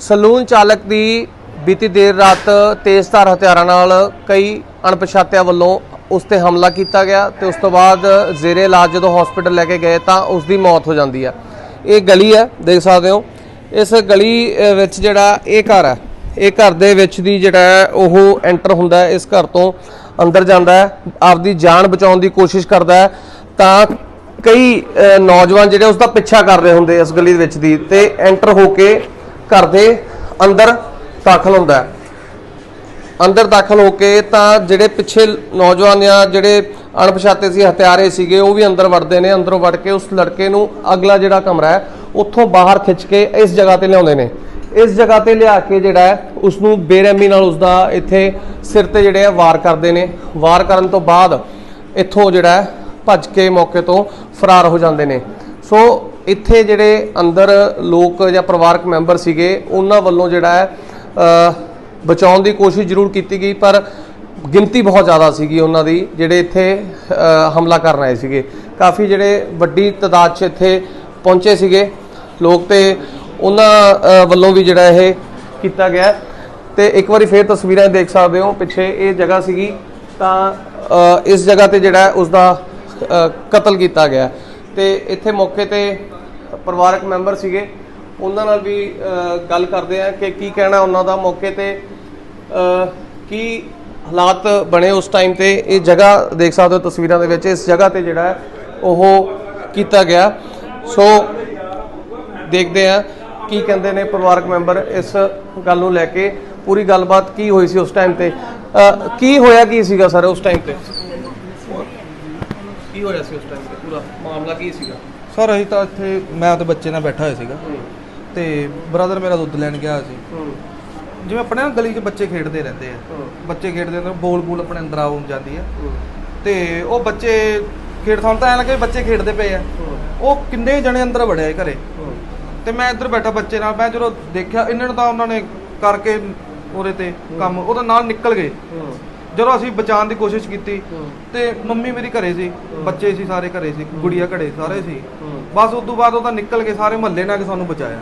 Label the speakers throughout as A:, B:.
A: Salon ਚਾਲਕ ਦੀ ਬੀਤੀ ਦੇਰ ਰਾਤ ਤੇਜ਼ਧਾਰ ਹਥਿਆਰਾਂ ਨਾਲ ਕਈ ਅਣਪਛਾਤਿਆਂ ਵੱਲੋਂ ਉਸ ਤੇ ਹਮਲਾ ਕੀਤਾ ਗਿਆ ਤੇ ਉਸ ਤੋਂ ਬਾਅਦ ਜ਼ੇਰੇ ਇਲਾਜ ਜਦੋਂ ਹਸਪੀਟਲ ਲੈ ਕੇ ਗਏ ਤਾਂ ਉਸ ਦੀ ਮੌਤ ਹੋ ਜਾਂਦੀ ਹੈ। ਇਹ ਗਲੀ ਹੈ, ਦੇਖ ਸਕਦੇ ਹੋ। ਇਸ ਗਲੀ ਵਿੱਚ ਜਿਹੜਾ ਇਹ ਘਰ ਹੈ, ਇਹ ਘਰ ਦੇ ਵਿੱਚ ਦੀ ਜਿਹੜਾ ਹੈ, ਉਹ ਐਂਟਰ ਹੁੰਦਾ ਇਸ ਘਰ ਤੋਂ ਅੰਦਰ ਜਾਂਦਾ ਹੈ, ਆਪਦੀ ਜਾਨ ਬਚਾਉਣ ਦੀ ਕੋਸ਼ਿਸ਼ ਕਰਦਾ ਹੈ। ਤਾਂ ਕਈ ਨੌਜਵਾਨ ਜਿਹੜੇ ਉਸ ਦਾ ਪਿੱਛਾ ਕਰ ਰਹੇ ਹੁੰਦੇ ਇਸ ਗਲੀ ਦੇ ਵਿੱਚ ਦੀ ਤੇ ਐਂਟਰ ਹੋ ਕੇ ਘਰ ਦੇ ਅੰਦਰ ਦਾਖਲ ਹੁੰਦਾ ਹੈ। ਅੰਦਰ ਦਾਖਲ ਹੋ ਕੇ ਤਾਂ ਜਿਹੜੇ ਪਿੱਛੇ ਨੌਜਵਾਨ ਜਾਂ ਜਿਹੜੇ ਅਣਪਛਾਤੇ ਸੀ, ਹਥਿਆਰੇ ਸੀਗੇ, ਉਹ ਵੀ ਅੰਦਰ ਵੜਦੇ ਨੇ, ਅੰਦਰੋਂ ਵੜ ਕੇ ਉਸ ਲੜਕੇ ਨੂੰ ਅਗਲਾ ਜਿਹੜਾ ਕਮਰਾ ਹੈ, ਉੱਥੋਂ ਬਾਹਰ ਖਿੱਚ ਕੇ ਇਸ ਜਗ੍ਹਾ ਤੇ ਲਿਆਉਂਦੇ ਨੇ। ਇਸ ਜਗ੍ਹਾ ਤੇ ਲਿਆ ਕੇ ਜਿਹੜਾ ਹੈ ਉਸ ਨੂੰ ਬੇਰਹਿਮੀ ਨਾਲ ਉਸ ਦਾ ਇੱਥੇ ਸਿਰ ਤੇ ਜਿਹੜੇ ਆ ਵਾਰ ਕਰਦੇ ਨੇ। ਵਾਰ ਕਰਨ ਤੋਂ ਬਾਅਦ ਇੱਥੋਂ ਜਿਹੜਾ ਭੱਜ ਕੇ ਮੌਕੇ ਤੋਂ ਫਰਾਰ ਹੋ ਜਾਂਦੇ ਨੇ। ਸੋ ਇੱਥੇ ਜਿਹੜੇ ਅੰਦਰ ਲੋਕ ਜਾਂ ਪਰਿਵਾਰਕ ਮੈਂਬਰ ਸੀਗੇ, ਉਹਨਾਂ ਵੱਲੋਂ ਜਿਹੜਾ ਹੈ ਬਚਾਉਣ ਦੀ ਕੋਸ਼ਿਸ਼ ਜ਼ਰੂਰ ਕੀਤੀ ਗਈ, ਪਰ ਗਿਣਤੀ ਬਹੁਤ ਜ਼ਿਆਦਾ ਸੀਗੀ ਉਹਨਾਂ ਦੀ, ਜਿਹੜੇ ਇੱਥੇ ਹਮਲਾ ਕਰਨ ਆਏ ਸੀਗੇ। ਕਾਫੀ ਜਿਹੜੇ ਵੱਡੀ ਤਾਦਾਦ 'ਚ ਇੱਥੇ ਪਹੁੰਚੇ ਸੀਗੇ ਲੋਕ ਤੇ ਉਹਨਾਂ ਵੱਲੋਂ ਵੀ ਜਿਹੜਾ ਇਹ ਕੀਤਾ ਗਿਆ। ਤੇ ਇੱਕ ਵਾਰੀ ਫੇਰ ਤਸਵੀਰਾਂ ਦੇਖ ਸਕਦੇ ਹੋ, ਪਿੱਛੇ ਇਹ ਜਗ੍ਹਾ ਸੀਗੀ ਤਾਂ ਇਸ ਜਗ੍ਹਾ ਤੇ ਜਿਹੜਾ ਹੈ ਉਸ ਦਾ ਕਤਲ ਕੀਤਾ ਗਿਆ। ਤੇ ਇੱਥੇ ਮੌਕੇ ਤੇ ਪਰਿਵਾਰਕ ਮੈਂਬਰ ਸੀਗੇ। ਉਹਨਾਂ ਨਾਲ ਵੀ ਗੱਲ ਕਰਦੇ ਆ ਕਿ ਕੀ ਕਹਿਣਾ ਉਹਨਾਂ ਦਾ ਮੌਕੇ ਤੇ। ਕੀ ਹਾਲਾਤ ਬਣੇ ਉਸ ਟਾਈਮ ਤੇ? ਇਹ ਜਗ੍ਹਾ ਦੇਖ ਸਕਦੇ ਹੋ ਤਸਵੀਰਾਂ ਦੇ ਵਿੱਚ। ਇਸ ਜਗ੍ਹਾ ਤੇ ਜਿਹੜਾ ਉਹ ਕੀਤਾ ਗਿਆ। ਸੋ, ਦੇਖਦੇ ਆ ਕੀ ਕਹਿੰਦੇ ਨੇ ਪਰਿਵਾਰਕ ਮੈਂਬਰ ਇਸ ਗੱਲ ਨੂੰ ਲੈ ਕੇ। ਪੂਰੀ ਗੱਲਬਾਤ ਕੀ ਹੋਈ ਸੀ ਉਸ ਟਾਈਮ ਤੇ? ਕੀ ਹੋਇਆ ਕੀ ਸੀਗਾ ਸਰ ਉਸ ਟਾਈਮ ਤੇ? ਕੀ ਹੋਇਆ ਸੀ ਉਸ ਟਾਈਮ ਤੇ? ਪੂਰਾ ਮਾਮਲਾ ਕੀ ਸੀਗਾ?
B: ਸਰ ਅਸੀਂ ਤਾਂ ਇੱਥੇ ਮੈਂ ਤੇ ਬੱਚੇ ਨਾਲ ਬੈਠਾ ਹੋਇਆ ਸੀਗਾ। ਤੇ ਬ੍ਰਦਰ ਮੇਰਾ ਦੁੱਧ ਲੈਣ ਗਿਆ ਸੀ। ਜਿਵੇਂ ਆਪਣੇ ਨਾ ਗਲੀ 'ਚ ਬੱਚੇ ਖੇਡਦੇ ਰਹਿੰਦੇ ਆ। ਬੱਚੇ ਖੇਡਦੇ ਨੇ ਬੋਲ ਬੂਲ ਆਪਣੇ ਅੰਦਰ ਆਉਂ ਜਾਂਦੀ ਆ। ਤੇ ਉਹ ਬੱਚੇ ਖੇਡ ਸਾਨੂੰ ਤਾਂ ਐਂ ਲੱਗਾ ਬੱਚੇ ਖੇਡਦੇ ਪਏ ਆ। ਉਹ ਕਿੰਨੇ ਜਣੇ ਅੰਦਰ ਵੜਿਆ ਘਰੇ। ਤੇ ਮੈਂ ਇੱਧਰ ਬੈਠਾ ਬੱਚੇ ਨਾਲ ਮੈਂ ਜਦੋਂ ਦੇਖਿਆ ਇਹਨਾਂ ਨੂੰ ਤਾਂ ਉਹਨਾਂ ਨੇ ਕਰਕੇ ਉਹਦੇ ਤੇ ਕੰਮ ਉਹਦੇ ਨਾਲ ਨਿਕਲ ਗਏ। ਜਦੋਂ ਅਸੀਂ ਬਚਾਉਣ ਦੀ ਕੋਸ਼ਿਸ਼ ਕੀਤੀ ਤੇ ਮੰਮੀ ਮੇਰੀ ਘਰੇ ਸੀ ਬੱਚੇ ਸੀ ਸਾਰੇ ਘਰੇ ਸੀ ਗੁੜੀਆ ਘਰੇ ਸਾਰੇ ਸੀ। ਬਸ ਉਸ ਤੋਂ ਬਾਅਦ ਉਹ ਤਾਂ ਨਿਕਲ ਕੇ ਸਾਰੇ ਮਹੱਲੇ ਨੇ ਆ ਕੇ ਸਾਨੂੰ ਬਚਾਇਆ।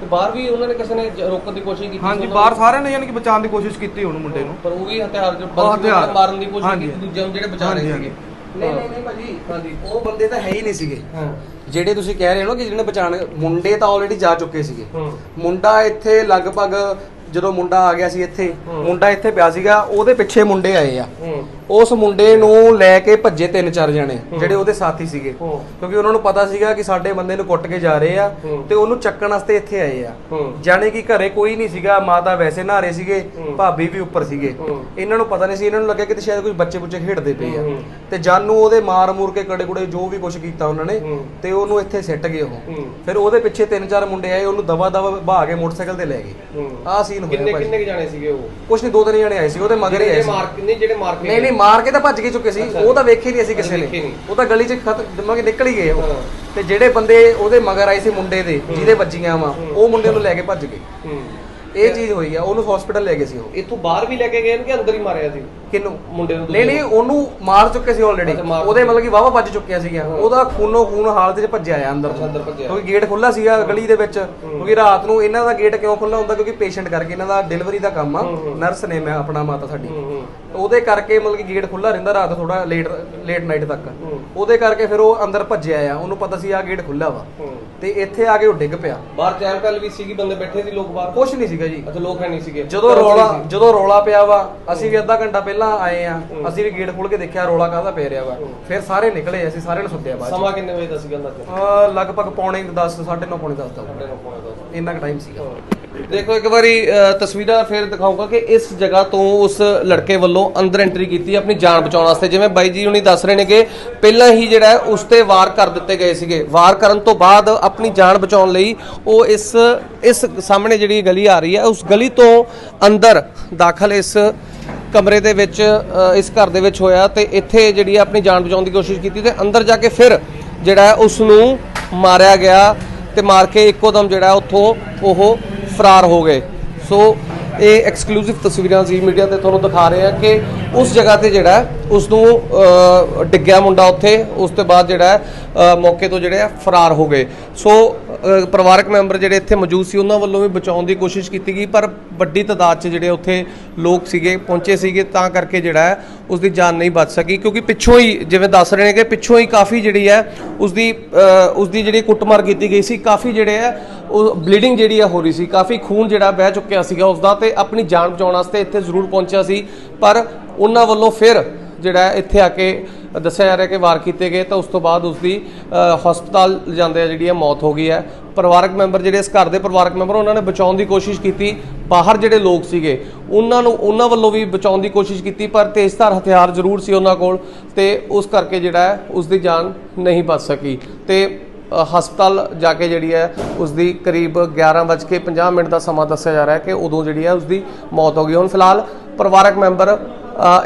A: ਤੇ ਬਾਹਰ ਵੀ ਉਹਨਾਂ ਨੇ ਕਿਸੇ ਨੇ ਰੋਕਣ ਦੀ ਕੋਸ਼ਿਸ਼ ਕੀਤੀ
B: ਹਾਂਜੀ ਬਾਹਰ ਸਾਰਿਆਂ ਨੇ ਯਾਨੀ ਕਿ ਬਚਾਉਣ ਦੀ ਕੋਸ਼ਿਸ਼ ਕੀਤੀ ਉਹਨੂੰ ਮੁੰਡੇ ਨੂੰ।
A: ਪਰ ਉਹ ਵੀ ਹਥਿਆਰ ਜੋ
B: ਉਹ
A: ਬੰਦ
B: ਹਥਿਆਰ।
A: ਮਾਰਨ ਦੀ ਕੋਸ਼ਿਸ਼। ਕੀਤੀ ਦੂਜੇ ਨੂੰ ਜਿਹੜੇ ਬਚਾ ਰਹੇ ਸੀਗੇ।
C: ਨਹੀਂ ਨਹੀਂ ਨਹੀਂ ਭਾਜੀ
A: ਹਾਂਜੀ।
C: ਉਹ ਬੰਦੇ ਤਾਂ ਹੈ ਹੀ ਨਹੀਂ ਸੀਗੇ।
A: ਹਾਂ।
C: ਜਿਹੜੇ ਤੁਸੀਂ ਕਹਿ ਰਹੇ ਹੋ ਨਾ ਕਿ ਜਿਹਨੇ ਬਚਾਣ ਮੁੰਡੇ ਤਾਂ ਆਲਰੇਡੀ ਜਾ ਚੁੱਕੇ ਸੀਗੇ। ਮੁੰਡਾ ਇੱਥੇ ਲਗਭਗ ਜਦੋਂ ਮੁੰਡਾ ਆ ਗਿਆ ਸੀ ਇੱਥੇ। ਮੁੰਡਾ ਇੱਥੇ ਪਿਆ ਸੀਗਾ ਉਹਦੇ ਪਿੱਛੇ ਮੁੰਡੇ ਆਏ ਆ ਉਸ ਮੁੰਡੇ ਨੂੰ ਲੈ ਕੇ ਭੱਜੇ ਤਿੰਨ ਚਾਰ ਜਣੇ ਜਿਹੜੇ ਉਹਦੇ ਸਾਥੀ ਸੀਗੇ। ਕਿਉਂਕਿ ਉਹਨਾਂ ਨੂੰ ਪਤਾ ਸੀਗਾ ਕਿ ਸਾਡੇ ਬੰਦੇ ਨੂੰ ਕੁੱਟ ਕੇ ਜਾ ਰਹੇ ਆ। ਤੇ ਉਹਨੂੰ ਚੱਕਣ ਵਾਸਤੇ ਇੱਥੇ ਆਏ ਆ ਜਾਣੇ ਕਿ ਘਰੇ ਕੋਈ ਨਹੀਂ ਸੀਗਾ ਮਾਤਾ ਵੈਸੇ ਨਹਾ ਰਹੇ ਸੀਗੇ। ਭਾਬੀ ਵੀ ਉੱਪਰ ਸੀਗੇ। ਇਹਨਾਂ ਨੂੰ ਪਤਾ ਨਹੀਂ ਸੀ ਇਹਨਾਂ ਨੂੰ ਲੱਗਿਆ ਕਿ ਸ਼ਾਇਦ ਕੋਈ ਬੱਚੇ ਬੁੱਚੇ ਖੇਡਦੇ ਪਏ ਆ। ਤੇ ਜਾਨੂ ਉਹਦੇ ਮਾਰ ਮੂਰ ਕੇ ਕੜੇ ਕੁੜੇ ਜੋ ਵੀ ਕੁਝ ਕੀਤਾ ਉਹਨਾਂ ਨੇ। ਤੇ ਉਹਨੂੰ ਇੱਥੇ ਸਿੱਟ ਗਏ ਉਹ। ਫਿਰ ਉਹਦੇ ਪਿੱਛੇ ਤਿੰਨ ਚਾਰ ਮੁੰਡੇ ਆਏ ਉਹਨੂੰ ਦਵਾ ਦਵਾ ਭਾ ਕੇ ਮੋਟਰਸਾਈਕਲ ਤੇ ਲੈ ਗਏ ਆਹ ਸੀਨ ਹੋਇਆ
A: ਕਿੰਨੇ। ਕਿੰਨੇ ਜਾਣੇ ਸੀਗੇ ਉਹ
C: ਕੁਛ ਨਹੀਂ ਦੋ ਤਿੰਨ ਜਣੇ ਆਏ ਸੀ ਉਹਦੇ ਮਗਰ ਹੀ ਆਏ
A: ਜਿਹੜੇ
C: ਸੀ
A: ਮਾਰ ਨਹੀਂ ਜਿਹੜੇ ਮਾਰ ਕੇ
C: ਨਹੀਂ ਨਹੀਂ ਮਾਰ ਕੇ ਤਾਂ ਭੱਜ ਕੇ ਚੁੱਕੇ ਸੀ। ਉਹ ਤਾਂ ਵੇਖੇ ਨਹੀਂ ਅਸੀਂ ਕਿਸੇ ਨੇ। ਉਹ ਤਾਂ ਗਲੀ 'ਚ ਖਤ ਦਿਮਾਗ ਨਿਕਲ ਹੀ ਗਏ ਉਹ। ਤੇ ਜਿਹੜੇ ਬੰਦੇ ਉਹਦੇ ਮਗਰ ਆਏ ਸੀ ਮੁੰਡੇ ਦੇ ਜਿਹਦੇ ਵੱਜੀਆਂ ਵਾ ਉਹ ਮੁੰਡੇ ਨੂੰ ਲੈ ਕੇ ਭੱਜ ਗਏ। ਇਹ ਚੀਜ਼ ਹੋਈ ਆ ਉਹਨੂੰ ਹਸਪੀਟਲ ਲੈ ਗਏ ਸੀ ਉਹ।
A: ਇੱਥੋਂ ਬਾਹਰ ਵੀ ਲੈ ਕੇ ਗਏ ਨੇ ਕਿ ਅੰਦਰ ਹੀ ਮਾਰਿਆ ਸੀ?
C: ਕਿੰਨੂੰ
A: ਮੁੰਡੇ ਨੂੰ
C: ਨਹੀਂ ਨਹੀਂ ਉਹਨੂੰ ਮਾਰ ਚੁੱਕੇ ਸੀ ਆਲਰੇਡੀ ਉਹਦੇ। ਮਤਲਬ ਕਿ ਵਾਵਾ ਵੱਜ ਚੁੱਕੀਆਂ ਸੀਗੀਆਂ।
A: ਹਾਂ।
C: ਉਹਦਾ ਖੂਨੋ ਖੂਨ ਹਾਲਤ 'ਚ ਭੱਜਿਆ ਆ ਅੰਦਰ
A: ਭੱਜਿਆ।
C: ਕਿਉਂਕਿ ਗੇਟ ਖੁੱਲਾ ਸੀਗਾ ਗਲੀ ਦੇ ਵਿੱਚ। ਕਿਉਂਕਿ ਰਾਤ ਨੂੰ ਇਹਨਾਂ ਦਾ ਗੇਟ ਕਿਉਂ ਖੁੱਲਾ ਹੁੰਦਾ? ਕਿਉਂਕਿ ਪੇਸ਼ੈਂਟ ਕਰਕੇ ਇਹਨਾਂ ਦਾ ਡਿਲੀਵਰੀ ਦਾ ਕੰਮ ਆ। ਨਰਸ ਨੇ ਮੈਂ ਆਪਣਾ ਮਾਤਾ ਸਾਡੀ। ਉਹਦੇ ਕਰਕੇ ਮਤਲਬ ਕਿ ਗੇਟ ਖੁੱਲਾ ਰਹਿੰਦਾ ਰਾਤ ਥੋੜਾ ਲੇਟ ਲੇਟ ਨਾਈਟ ਤੱਕ। ਉਹਦੇ ਕਰਕੇ ਫਿਰ ਉਹ ਅੰਦਰ ਭੱਜਿਆ ਆ। ਉਹਨੂੰ ਪਤਾ ਸੀ ਆ ਗੇਟ ਖੁੱਲਾ ਵਾ। ਤੇ ਇੱਥੇ ਆ ਕੇ ਉਹ ਡਿੱਗ ਪਿਆ।
A: ਬਾਹਰ ਚਹਿਲ ਪਹਿਲ ਵੀ ਸੀਗੀ ਬੰਦੇ ਬੈਠੇ ਸੀ ਲੋਕ ਬਾਹਰ?
C: ਕੁਛ ਨਹੀਂ ਸੀਗਾ ਜੀ।
A: ਅੱਛਾ ਲੋਕ ਹੈ ਨਹੀਂ ਸੀਗੇ।
C: ਜਦੋਂ ਰੌਲਾ। ਜਦੋਂ ਰੌਲਾ ਪਿਆ ਵਾ ਅਸੀਂ ਵੀ ਅੱਧਾ ਘੰਟਾ ਪਹਿਲਾਂ ਆਏ ਆ। ਅਸੀਂ ਵੀ ਗੇਟ ਖੋਲ ਕੇ ਦੇਖਿਆ ਰੌਲਾ ਕਾਹਦਾ ਪੈ ਰਿਹਾ ਵਾ। ਫਿਰ ਸਾਰੇ ਨਿਕਲੇ ਅਸੀਂ ਸਾਰਿਆਂ ਨੂੰ ਸੁੱਤਿਆ ਬਾਅਦ।
A: ਸਮਾਂ ਕਿੰਨੇ ਵਜੇ ਦਾ ਸੀਗਾ
C: ਅਹ ਲਗਭਗ ਪੌਣੇ 10 9:30 ਪੌਣੇ 10 ਦਾ। ਇੰਨਾ ਕੁ ਟਾਈਮ ਸੀਗਾ।
A: ਦੇਖੋ, ਇੱਕ ਵਾਰੀ ਤਸਵੀਰਾਂ ਫਿਰ ਦਿਖਾਊਂਗਾ ਕਿ ਇਸ ਜਗ੍ਹਾ ਤੋਂ ਉਸ ਲੜਕੇ ਵੱਲੋਂ ਅੰਦਰ ਐਂਟਰੀ ਕੀਤੀ ਆਪਣੀ ਜਾਨ ਬਚਾਉਣ ਵਾਸਤੇ। ਜਿਵੇਂ ਬਾਈ ਜੀ ਹੁਣੀ ਦੱਸ ਰਹੇ ਨੇ ਕਿ ਪਹਿਲਾਂ ਹੀ ਜਿਹੜਾ ਹੈ, ਉਸ ਤੇ ਵਾਰ ਕਰ ਦਿੱਤੇ ਗਏ ਸੀਗੇ। ਵਾਰ ਕਰਨ ਤੋਂ ਬਾਅਦ ਆਪਣੀ ਜਾਨ ਬਚਾਉਣ ਲਈ ਉਹ ਇਸ ਇਸ ਸਾਹਮਣੇ ਜਿਹੜੀ ਗਲੀ ਆ ਰਹੀ ਹੈ, ਉਸ ਗਲੀ ਤੋਂ ਅੰਦਰ ਦਾਖਲ ਇਸ ਕਮਰੇ ਦੇ ਵਿੱਚ ਇਸ ਘਰ ਦੇ ਵਿੱਚ ਹੋਇਆ ਤੇ ਇੱਥੇ ਜਿਹੜੀ ਹੈ ਆਪਣੀ ਜਾਨ ਬਚਾਉਣ ਦੀ ਕੋਸ਼ਿਸ਼ ਕੀਤੀ ਤੇ ਅੰਦਰ ਜਾ ਕੇ ਫਿਰ ਜਿਹੜਾ ਹੈ, ਉਸ ਨੂੰ ਮਾਰਿਆ ਗਿਆ ਤੇ ਮਾਰ ਕੇ ਇੱਕੋ ਦਮ ਜਿਹੜਾ ਉੱਥੋਂ ਉਹ ਫਰਾਰ ਹੋ ਗਏ। ਸੋ ਇਹ ਐਕਸਕਲੂਸਿਵ ਤਸਵੀਰਾਂ ਜੀ ਮੀਡੀਆ ਤੇ ਤੁਹਾਨੂੰ ਦਿਖਾ ਰਹੇ ਹਾਂ ਕਿ ਉਸ ਜਗ੍ਹਾ ਤੇ ਜਿਹੜਾ ਹੈ, ਉਸ ਨੂੰ ਡਿੱਗਿਆ ਮੁੰਡਾ ਉੱਥੇ ਉਸ ਤੋਂ ਬਾਅਦ ਜਿਹੜਾ ਮੌਕੇ ਤੋਂ ਜਿਹੜੇ ਆ ਫਰਾਰ ਹੋ ਗਏ। ਸੋ ਪਰਿਵਾਰਕ ਮੈਂਬਰ ਜਿਹੜੇ ਇੱਥੇ ਮੌਜੂਦ ਸੀ ਉਹਨਾਂ ਵੱਲੋਂ ਵੀ ਬਚਾਉਣ ਦੀ ਕੋਸ਼ਿਸ਼ ਕੀਤੀ ਗਈ ਪਰ ਵੱਡੀ ਤਾਦਾਦ 'ਚ ਜਿਹੜੇ ਉੱਥੇ ਲੋਕ ਸੀਗੇ ਪਹੁੰਚੇ ਸੀਗੇ ਤਾਂ ਕਰਕੇ ਜਿਹੜਾ ਹੈ ਉਸ ਦੀ ਜਾਨ ਨਹੀਂ ਬਚ ਸਕੀ। ਕਿਉਂਕਿ ਪਿੱਛੋਂ ਹੀ ਜਿਵੇਂ ਦੱਸ ਰਹੇ ਨੇ ਕਿ ਪਿੱਛੋਂ ਹੀ ਕਾਫੀ ਜਿਹੜੀ ਹੈ ਉਸ ਦੀ ਉਸ ਦੀ ਜਿਹੜੀ ਕੁੱਟਮਾਰ ਕੀਤੀ ਗਈ ਸੀ ਕਾਫੀ ਜਿਹੜੇ ਹੈ ਉਹ ਬਲੀਡਿੰਗ ਜਿਹੜੀ ਆ ਹੋ ਰਹੀ ਸੀ, ਕਾਫੀ ਖੂਨ ਜਿਹੜਾ ਵਹਿ ਚੁੱਕਿਆ ਸੀਗਾ ਉਸ ਦਾ ਤੇ ਆਪਣੀ ਜਾਨ ਬਚਾਉਣ ਵਾਸਤੇ ਇੱਥੇ ਜ਼ਰੂਰ ਪਹੁੰਚਿਆ ਸੀ। ਪਰ ਉਹਨਾਂ ਵੱਲੋਂ ਫਿਰ ਜਿਹੜਾ ਇੱਥੇ ਆ ਕੇ ਦੱਸਿਆ ਜਾ ਰਿਹਾ ਕਿ ਵਾਰ ਕੀਤੇ ਗਏ, ਤਾਂ ਉਸ ਤੋਂ ਬਾਅਦ ਉਸ ਦੀ ਹਸਪਤਾਲ ਲਿਜਾਂਦੇ ਆ ਜਿਹੜੀ ਹੈ ਮੌਤ ਹੋ ਗਈ ਹੈ। ਪਰਿਵਾਰਕ ਮੈਂਬਰ ਜਿਹੜੇ ਇਸ ਘਰ ਦੇ ਪਰਿਵਾਰਕ ਮੈਂਬਰ, ਉਹਨਾਂ ਨੇ ਬਚਾਉਣ ਦੀ ਕੋਸ਼ਿਸ਼ ਕੀਤੀ। ਬਾਹਰ ਜਿਹੜੇ ਲੋਕ ਸੀਗੇ, ਉਹਨਾਂ ਨੂੰ, ਉਹਨਾਂ ਵੱਲੋਂ ਵੀ ਬਚਾਉਣ ਦੀ ਕੋਸ਼ਿਸ਼ ਕੀਤੀ, ਪਰ ਤੇਜ਼ਧਾਰ ਹਥਿਆਰ ਜ਼ਰੂਰ ਸੀ ਉਹਨਾਂ ਕੋਲ ਤੇ ਉਸ ਕਰਕੇ ਜਿਹੜਾ ਹੈ ਉਸ ਦੀ ਜਾਨ ਨਹੀਂ ਬਚ ਸਕੀ। ਤੇ ਹਸਪਤਾਲ ਜਾ ਕੇ ਜਿਹੜੀ ਹੈ ਉਸ ਦੀ ਕਰੀਬ 11:50 ਮਿੰਟ ਦਾ ਸਮਾਂ ਦੱਸਿਆ ਜਾ ਰਿਹਾ ਹੈ ਕਿ ਉਦੋਂ ਜਿਹੜੀ ਹੈ ਉਸ ਦੀ ਮੌਤ ਹੋ ਗਈ। ਹੁਣ ਫਿਲਹਾਲ ਪਰਿਵਾਰਕ ਮੈਂਬਰ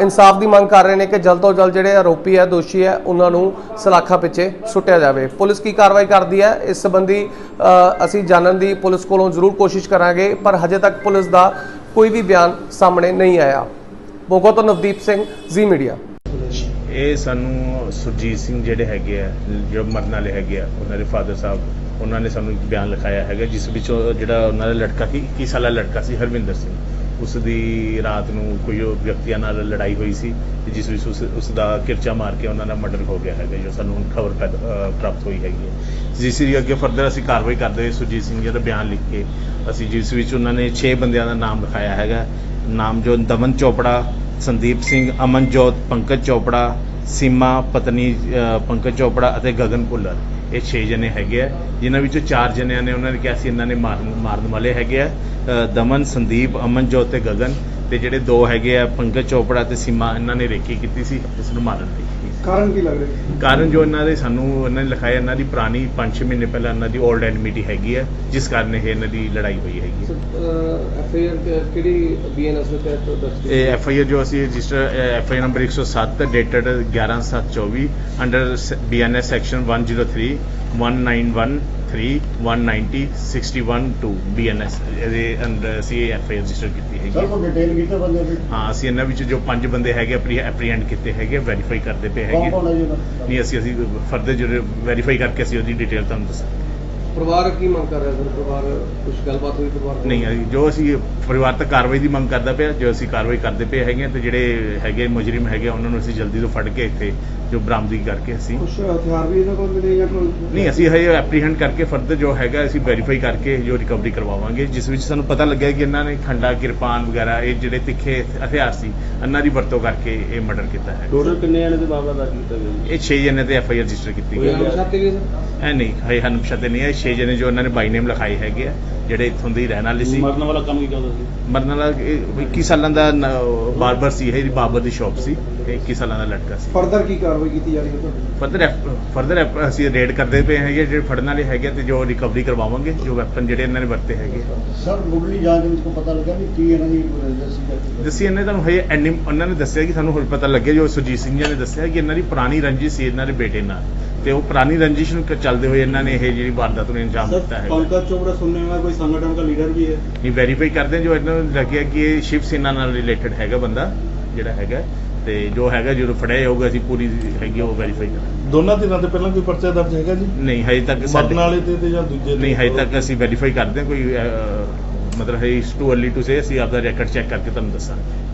A: ਇਨਸਾਫ ਦੀ ਮੰਗ ਕਰ ਰਹੇ ਨੇ ਕਿ ਜਲਦ ਤੋਂ ਜਲਦ ਜਿਹੜੇ ਆਰੋਪੀ ਹੈ, ਦੋਸ਼ੀ ਹੈ, ਉਹਨਾਂ ਨੂੰ ਸਲਾਖਾਂ ਪਿੱਛੇ ਸੁੱਟਿਆ ਜਾਵੇ। ਪੁਲਿਸ ਕੀ ਕਾਰਵਾਈ ਕਰਦੀ ਹੈ? ਇਸ ਸੰਬੰਧੀ ਅਸੀਂ ਜਾਣਨ ਦੀ ਪੁਲਿਸ ਕੋਲੋਂ ਜ਼ਰੂਰ ਕੋਸ਼ਿਸ਼ ਕਰਾਂਗੇ, ਪਰ ਹਜੇ ਤੱਕ ਪੁਲਿਸ ਦਾ ਕੋਈ ਵੀ ਬਿਆਨ ਸਾਹਮਣੇ ਨਹੀਂ ਆਇਆ। ਮੋਗਾ ਤੋਂ ਨਵਦੀਪ ਸਿੰਘ, ਜ਼ੀ ਮੀਡੀਆ।
D: ਇਹ ਸਾਨੂੰ ਸੁਰਜੀਤ ਸਿੰਘ ਜਿਹੜੇ ਹੈਗੇ ਆ, ਜੋ ਮਰਨ ਵਾਲੇ ਹੈਗੇ ਆ, ਉਹਨਾਂ ਦੇ ਫਾਦਰ ਸਾਹਿਬ, ਉਹਨਾਂ ਨੇ ਸਾਨੂੰ ਇੱਕ ਬਿਆਨ ਲਿਖਾਇਆ ਹੈਗਾ, ਜਿਸ ਵਿੱਚ ਉਹ ਜਿਹੜਾ ਉਹਨਾਂ ਦਾ ਲੜਕਾ ਸੀ 21 ਸਾਲਾ ਲੜਕਾ ਸੀ, ਹਰਵਿੰਦਰ ਸਿੰਘ। ਉਸ ਦੀ ਰਾਤ ਨੂੰ ਕੋਈ ਉਹ ਵਿਅਕਤੀਆਂ ਨਾਲ ਲੜਾਈ ਹੋਈ ਸੀ ਜਿਸ ਵਿੱਚ ਉਸ ਦਾ ਕਿਰਚਾ ਮਾਰ ਕੇ ਉਹਨਾਂ ਦਾ ਮਰਡਰ ਹੋ ਗਿਆ ਹੈਗਾ, ਜੋ ਸਾਨੂੰ ਖਬਰ ਪ੍ਰਾਪਤ ਹੋਈ ਹੈਗੀ ਹੈ। ਜਿਸ ਦੀ ਅੱਗੇ ਫਰਦਰ ਅਸੀਂ ਕਾਰਵਾਈ ਕਰਦੇ ਹੋਏ ਸੁਰਜੀਤ ਸਿੰਘ ਜੀ ਦਾ ਬਿਆਨ ਲਿਖ ਕੇ, ਅਸੀਂ ਜਿਸ ਵਿੱਚ ਉਹਨਾਂ ਨੇ 6 ਬੰਦਿਆਂ ਦਾ ਨਾਮ ਲਿਖਾਇਆ ਹੈਗਾ, ਨਾਮ ਜੋ ਦਮਨ ਚੋਪੜਾ ਸੰਦੀਪ ਸਿੰਘ, ਅਮਨਜੋਤ, ਪੰਕਜ ਚੋਪੜਾ, ਸੀਮਾ, ਪਤਨੀ ਪੰਕਜ ਚੋਪੜਾ ਅਤੇ ਗਗਨ ਭੁੱਲਰ। ਇਹ 6 ਜਣੇ ਹੈਗੇ ਆ। ਜਿਨ੍ਹਾਂ ਵਿੱਚੋਂ 4 ਜਣਿਆਂ ਨੇ ਉਹਨਾਂ ਨੇ ਕਿਹਾ ਸੀ ਇਹਨਾਂ ਨੇ ਮਾਰਨ ਮਾਰਨ ਵਾਲੇ ਹੈਗੇ ਆ। ਦਮਨ, ਸੰਦੀਪ, ਅਮਨਜੋਤ ਤੇ ਗਗਨ ਤੇ ਜਿਹੜੇ ਦੋ ਹੈਗੇ ਆ, ਪੰਕਜ ਚੋਪੜਾ ਤੇ ਸੀਮਾ, ਇਹਨਾਂ ਨੇ ਰੇਕੀ ਕੀਤੀ ਸੀ ਇਸ ਨੂੰ ਮਾਰਨ ਲਈ।
E: ਕਾਰਨ ਕੀ ਲੱਗ ਰਿਹਾ?
D: ਕਾਰਨ ਜੋ ਇਹਨਾਂ ਦੇ ਸਾਨੂੰ ਇਹਨਾਂ ਨੇ ਲਿਖਾਇਆ ਇਹਨਾਂ ਦੀ ਪੁਰਾਣੀ 5-6 ਮਹੀਨੇ ਪਹਿਲਾਂ ਇਹਨਾਂ ਦੀ 올ਡ ਐਨਮਿਟੀ ਹੈਗੀ ਹੈ ਜਿਸ ਕਾਰਨ ਇਹ ਇਹਨਾਂ ਦੀ ਲੜਾਈ ਹੋਈ ਹੈਗੀ ਹੈ
A: ਐਫ ਆਈ ਆਰ ਕਿਹੜੀ ਬੀਐਨਐਸ ਦੇ ਤਹਿਤ ਦਰਜ
D: ਇਹ ਐਫ ਆਈ ਆਰ ਜੋ ਅਸੀਂ register F I number 107 dated 11724 under BNS section 103 1913 190 612 BNS ਇਹਦੇ ਅੰਡਰ ਅਸੀਂ ਐਫ ਆਈ ਆਰ ਰਜਿਸਟਰ ਕੀਤੀ। ਹੈਗੀ
E: ਸਰ
D: ਹੈ।
E: ਕੋਈ ਡਿਟੇਲ ਕੀਤਾ ਬੰਦੇ ਦੀ
D: ਹਾਂ ਅਸੀਂ ਇਹਨਾਂ ਵਿੱਚ ਜੋ ਪੰਜ ਬੰਦੇ ਹੈਗੇ ਐਪਰੀਹੈਂਡ ਕੀਤੇ ਹੈਗੇ ਵੈਰੀਫਾਈ ਕਰਦੇ ਪਏ
E: ਕੌਣ
D: ਹੈਗੇ
E: ਕੌਣ ਹੈ ਜੀ ਉਹਨਾਂ ਦਾ?
D: ਨਹੀਂ ਅਸੀਂ ਅਸੀਂ ਫਰਦਰ ਜਿਹੜੇ ਵੈਰੀਫਾਈ ਕਰਕੇ ਅਸੀਂ ਉਹਦੀ ਡਿਟੇਲ ਤੁਹਾਨੂੰ ਦੱਸਾਂਗੇ
A: ਪਰਿਵਾਰ ਕੀ ਮੰਗ ਕਰ ਰਿਹਾ ਸਰ ਪਰਿਵਾਰ ਕੁਝ ਗੱਲਬਾਤ ਹੋਈ ਪਰਿਵਾਰ ਨਾਲ?
D: ਨਹੀਂ ਅਸੀਂ- ਜੋ ਅਸੀਂ ਪਰਿਵਾਰ ਤੱਕ ਕਾਰਵਾਈ ਦੀ ਮੰਗ ਕਰਦਾ ਪਿਆ ਜੋ ਅਸੀਂ ਕਾਰਵਾਈ ਕਰਦੇ ਪਏ ਹੈਗੇ ਹਾਂ ਤੇ ਜਿਹੜੇ ਹੈਗੇ ਮੁਜਰਮ ਹੈਗੇ ਆ, ਉਹਨਾਂ ਨੂੰ ਅਸੀਂ ਜਲਦੀ ਤੋਂ ਫੜ ਕੇ ਇੱਥੇ ਜੋ ਬਰਾਮਦਗੀ ਕਰਕੇ ਅਸੀਂ
E: ਕੁਛ ਹਥਿਆਰ ਵੀ ਇਹਨਾਂ ਕੋਲ ਮਿਲੇ ਜਾਂ ਕੋਈ
D: ਨਹੀਂ ਅਸੀਂ ਹਜੇ ਐਪਰੀਹੈਂਡ ਕਰਕੇ ਫਰਦਰ ਜੋ ਹੈਗਾ ਅਸੀਂ ਵੈਰੀਫਾਈ ਕਰਕੇ ਜੋ ਰਿਕਵਰੀ ਕਰਵਾਵਾਂਗੇ ਜਿਸ ਵਿੱਚ ਸਾਨੂੰ ਪਤਾ ਲੱਗਿਆ ਕਿ ਇਹਨਾਂ ਨੇ ਖੰਡਾ ਕਿਰਪਾਨ ਵਗੈਰਾ ਇਹ ਜਿਹੜੇ ਤਿੱਖੇ ਹਥਿਆਰ ਸੀ ਇਹਨਾਂ ਦੀ ਵਰਤੋਂ ਕਰਕੇ ਇਹ ਮਰਡਰ ਕੀਤਾ ਹੈ।
E: ਟੋਟਲ ਕਿੰਨੇ ਜਣੇ ਦੇ ਮਾਮਲਾ ਦਰਜ ਕੀਤਾ ਗਿਆ
D: ਇਹ 6 ਜਣੇ ਤੇ ਐਫ ਆਈ ਆਰ ਰਜਿਸਟਰ ਕੀਤੀ
A: ਕੋਈ
D: ਗਈ ਹੈ।
A: ਅਨੁਸ਼ਾਤੇ ਵੀ ਸਰ
D: ਇਹ ਨਹੀਂ ਹਜੇ ਹਨ ਪਛਾਤੇ ਨਹੀਂ ਹੈ 6 ਜਣੇ ਜੋ ਉਹਨਾਂ ਨੇ ਬਾਈ ਨੇਮ ਲਿਖਾਏ ਹੈਗੇ ਆ ਜਿਹੜੇ ਇੱਥੋਂ ਦੇ ਹੀ ਰਹਿਣ ਵਾਲੇ ਸੀ।
E: ਮਰਨ ਵਾਲਾ ਕੰਮ ਕੀ ਕਰਦਾ ਸੀ?
D: ਮਰਨ ਵਾਲਾ ਇਹ 21 ਸਾਲਾਂ ਦਾ ਬਾਰਬਰ ਸੀ ਇਹ ਬਾਰਬਰ ਦੀ ਸ਼ਾਪ ਸੀ ਇਹ 21 ਸਾਲਾਂ ਦਾ ਲੜਕਾ ਸੀ।
E: ਫਰਦਰ ਕੀ ਕਾਰਵਾਈ ਕੀਤੀ ਜਾ ਰਹੀ ਹੈ ਤੁਹਾਡੀ?
D: ਫਰਦਰ ਫਰਦਰ ਅਸੀਂ ਰੇਡ ਕਰਦੇ ਪਏ ਹੈਗੇ ਜਿਹੜੇ ਫੜਨ ਵਾਲੇ ਹੈਗੇ ਤੇ ਜੋ ਰਿਕਵਰੀ ਕਰਵਾਵਾਂਗੇ ਜੋ ਵੈਪਨ ਜਿਹੜੇ ਇਹਨਾਂ ਨੇ ਵਰਤੇ ਹੈਗੇ
E: ਸਰ ਮੁੱਢਲੀ ਜਾਂਚ ਵਿੱਚ ਕੋਈ ਪਤਾ ਲੱਗਾ ਵੀ ਕੀ ਇਹਨਾਂ ਦੀ
D: ਦੱਸੀ ਇਹਨੇ ਤੁਹਾਨੂੰ ਹਜੇ ਐਨੀ ਉਹਨਾਂ ਨੇ ਦੱਸਿਆ ਕਿ ਸਾਨੂੰ ਹੁਣ ਪਤਾ ਲੱਗਿਆ ਜੋ ਸੁਰਜੀਤ ਸਿੰਘ ਜੀ ਨੇ ਦੱਸਿਆ ਕਿ ਇਹਨਾਂ ਦੀ ਪੁਰਾਣੀ ਰੰਜਿਸ਼ ਸੀ ਇਹਨਾਂ ਦੇ ਬੇਟੇ ਨਾਲ। ਤੇ ਉਹ ਪੁਰਾਣੀ रंजिश ਨੂੰ ਚੱਲਦੇ ਹੋਏ ਇਹਨਾਂ ਨੇ ਇਹ ਜਿਹੜੀ ਵਾਰਦਾਤ ਨੂੰ ਅੰਜਾਮ ਦਿੱਤਾ है
E: पंकज चोपड़ा सुनने में कोई संगठन का लीडर भी है
D: ਇਹ ਵੈਰੀਫਾਈ ਕਰਦੇ ਹਾਂ ਜੋ ਇਹਨਾਂ ਨੂੰ ਲੱਗਿਆ ਕਿ ਇਹ ਸ਼ਿਵ ਸੈਨਾ ਨਾਲ ਰਿਲੇਟਡ ਹੈਗਾ ਬੰਦਾ ਜਿਹੜਾ ਹੈਗਾ ਤੇ ਜੋ ਹੈਗਾ ਜਦੋਂ ਫੜਿਆ ਜਾਊਗਾ ਅਸੀਂ ਪੂਰੀ ਹੈਗੀ ਉਹ ਵੈਰੀਫਾਈ ਕਰਾਂਗੇ।
F: ਦੋਨਾਂ ਧਿਰਾਂ ਤੇ ਪਹਿਲਾਂ ਕੋਈ ਪਰਚਾ ਦਰਜ ਹੈਗਾ ਜੀ?
D: ਨਹੀਂ ਹਜੇ ਤੱਕ ਸਾਡੇ
F: ਵਾਲੇ ਤੇ ਤੇ ਜਾਂ ਦੂਜੇ
D: ਨਹੀਂ ਹਜੇ ਤੱਕ ਅਸੀਂ ਵੈਰੀਫਾਈ ਕਰਦੇ ਹਾਂ ਕੋਈ ਮਤਲਬ ਹੈ ਇਸ ਟੂ ਅਰਲੀ ਟੂ ਸੇ ਅਸੀਂ ਆਪਦਾ ਰੈਕੋਰਡ ਚੈੱਕ ਕਰਕੇ ਤੁਹਾਨੂੰ ਦੱਸਾਂਗੇ।